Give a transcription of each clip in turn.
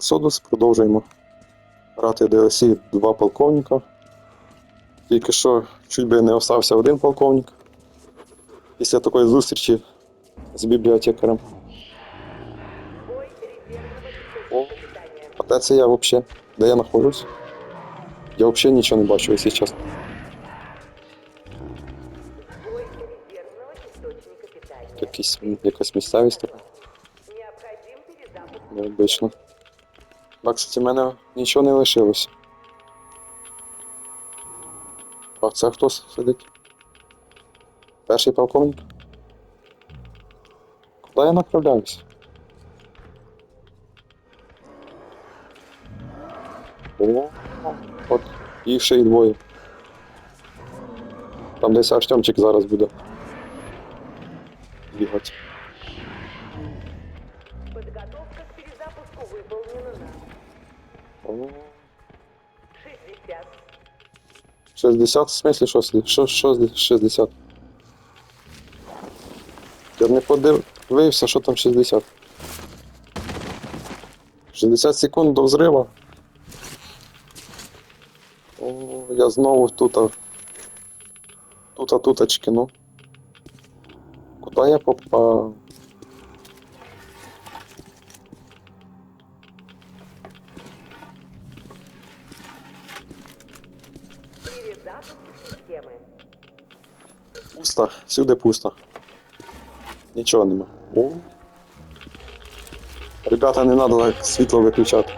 Exodus, продовжуємо грати DLC два полковника. Тільки що чуть би не остався один полковник після такої зустрічі з бібліотекарем. О, а де це я взагалі? Де я знаходжусь? Я взагалі нічого не бачу, якщо чесно. Якісь, якась місцевість така необично. Так, кстати, в мене нічого не лишилося. А це хто сидить? Перший полковник? Куди я направляюся? О, от їх ще й двоє. Там десь Артемчик зараз буде. Бігати. На О, 60. 60, в що, слід- що, що 60? Я не подивився, що там 60. 60 секунд до взрива. О, я знову тут. Тут, туточки, ну. Куди я попав? Пусто, всюди пусто. Нічого нема. О. Ребята, не треба світло виключати.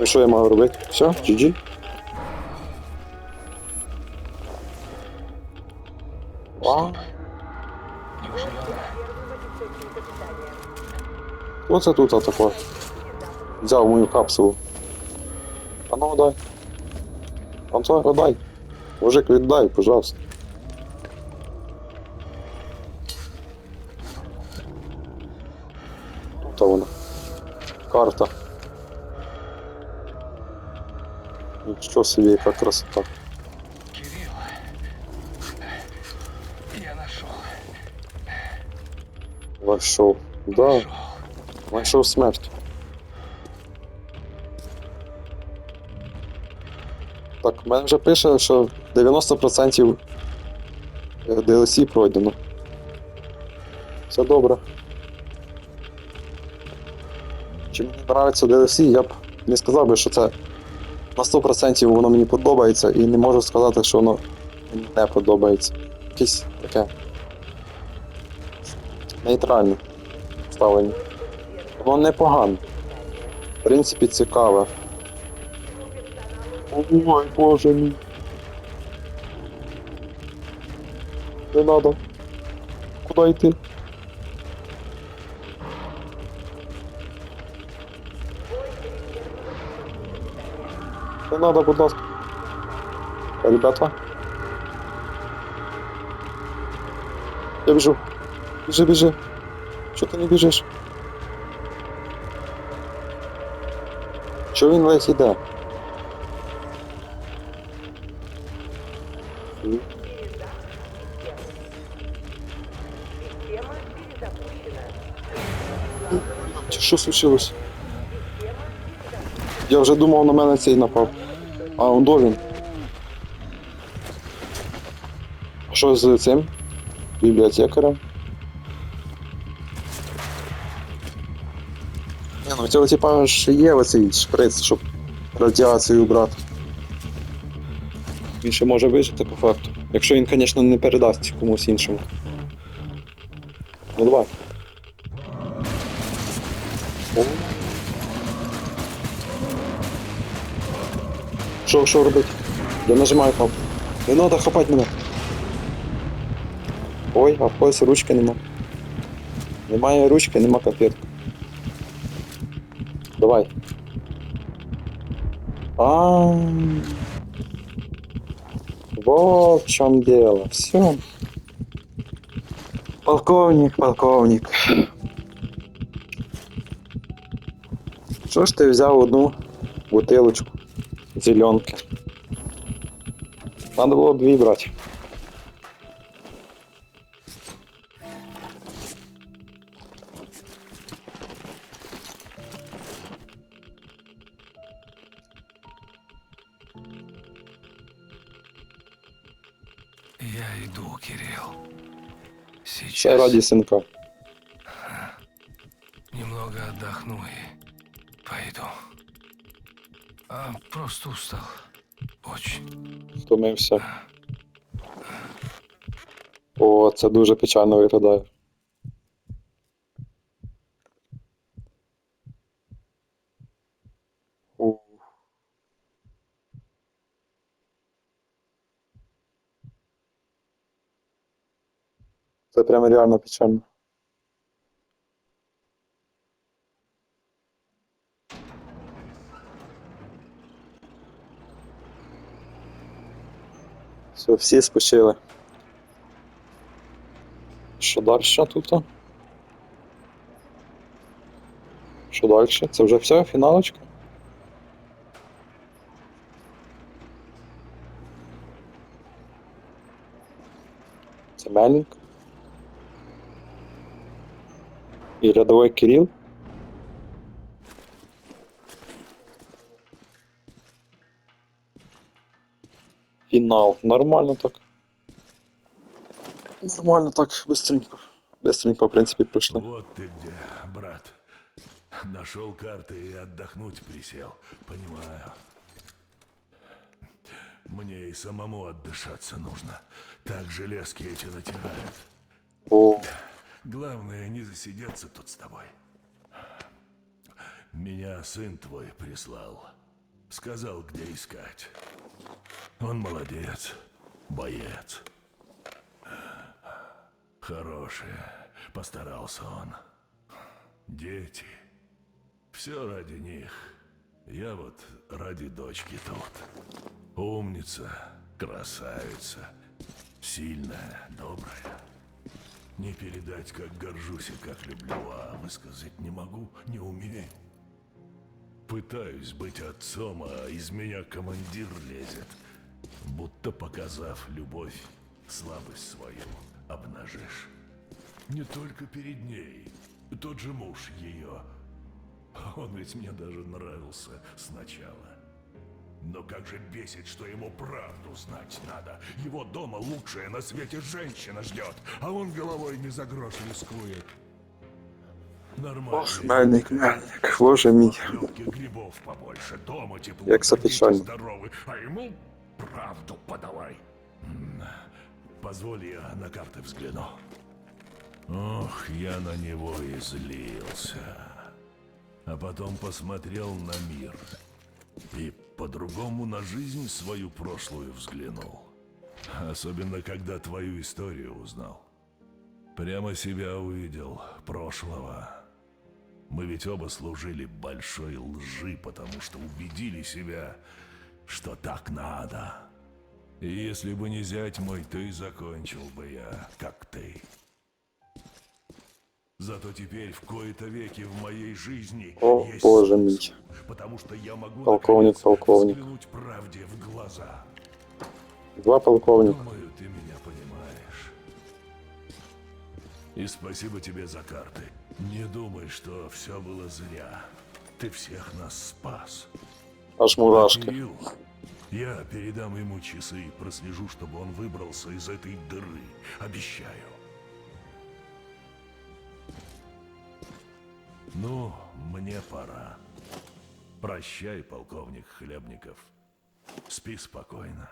Ну що я маю робити? Все, GG. Вау. Питания. Оце тут таке. Взяв мою капсулу. А ну дай. Антон, дай. Мужик, віддай, пожалуйста. Тут вона. Карта. Нічого собі, яка красота. Кирилл, я нашел. Вайшов. Да, знайшов смерть. Так, в мене вже пише, що 90% DLC пройдено. Все добре. Чи мені подобається DLC, я б не сказав би, що це на 100% воно мені подобається, і не можу сказати, що воно мені не подобається. Якесь таке нейтральне ставлення. Воно непогано. В принципі, цікаве. Ой, боже мій. Не надо. Куди йти? Не надо, будь ласка. Ребята. Я біжу. Біжи, біжи. Чого ти не біжиш? Чого він весь іде? Що случилось? Я вже думав, на мене цей напав. А, он до він. Що з цим? Бібліотекарем? Ні, ну цього типа ж є оцей шприц, щоб радіацію брати. Він ще може вижити по факту. Якщо він, звісно, не передасть комусь іншому. Ну давай. О. Що, що робити? Я нажимаю кнопку. Не треба хапати мене. Ой, а в ручки нема. Немає ручки, нема конфетки. Давай. А. Вот в чем дело. Все. Полковник, полковник. Что, ж ти взяв одну бутилочку зеленки? Надо было две брать. Я иду, Кирилл. Сейчас. Ради сынка. Немного отдохну и Просто устал. Очень. Втомився. О, це дуже печально виглядає. Це прямо реально печально. Все, всі спочили. Що далі тут? Що далі? Це вже все, фіналочка? Це Мельник. І рядовий Кирил. Фінал. Нормально так. Нормально так, быстренько. Быстренько, в принципі, пройшли. Вот ты где, брат. Нашел карты и отдохнуть присел. Понимаю. Мне и самому отдышаться нужно. Так железки эти натирают. О, Главное, не засидеться тут с тобой. Меня сын твой прислал. Сказал, где искать. Он молодец. Боец. Хороший. Постарался он. Дети. Все ради них. Я вот ради дочки тут. Умница, красавица, сильная, добрая. Не передать, как горжусь и как люблю, а высказать не могу, не умею. Пытаюсь быть отцом, а из меня командир лезет. Будто показав любовь, слабость свою обнажишь. Не только перед ней. Тот же муж ее. Он ведь мне даже нравился сначала. Но как же бесит, что ему правду знать надо. Его дома лучшая на свете женщина ждет, а он головой не за грош рискует. Ох, мельник, мельник, боже мій. Як це ходите печально. здоровы, а ему правду подавай. Позволь я на карты взгляну. Ох, я на него и злился. А потом посмотрел на мир. И по-другому на жизнь свою прошлую взглянул. Особенно, когда твою историю узнал. Прямо себя увидел, прошлого. Мы ведь оба служили большой лжи, потому что убедили себя, что так надо. И если бы не зять мой, и закончил бы я, как ты. Зато теперь в кои-то веки в моей жизни О, есть боже смысл, потому что я могу Полковник, полковник. взглянуть правде в глаза. Два полковника. Думаю, ты меня понимаешь. И спасибо тебе за карты. Не думай, что все было зря. Ты всех нас спас. Аж мурашки. Кирилл, я передам ему часы и прослежу, чтобы он выбрался из этой дыры. Обещаю. Ну, мне пора. Прощай, полковник Хлебников. Спи спокойно.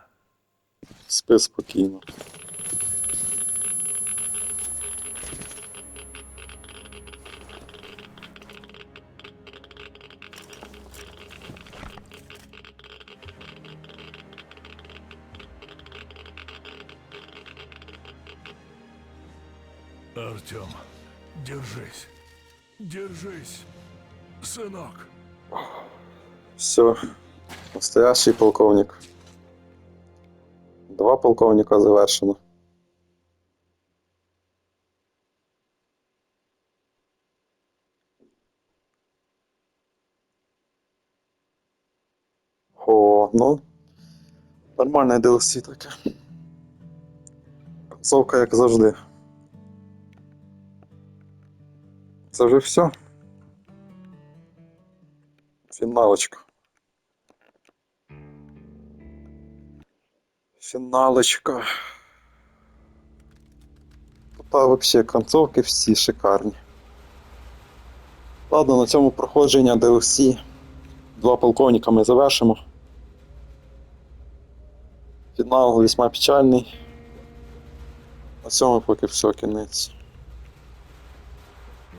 Спи спокійно. Артем, держись. Держись, сынок. Все. Настоящий полковник. Два полковника завершено. О, ну. Нормальне DLC таке. Концовка, як завжди. Це вже все. Фіналочка. Фіналочка. Та взагалі концовки всі шикарні. Ладно, на цьому проходження DLC. Два полковника ми завершимо. Фінал весьма печальний. На цьому поки все кінець.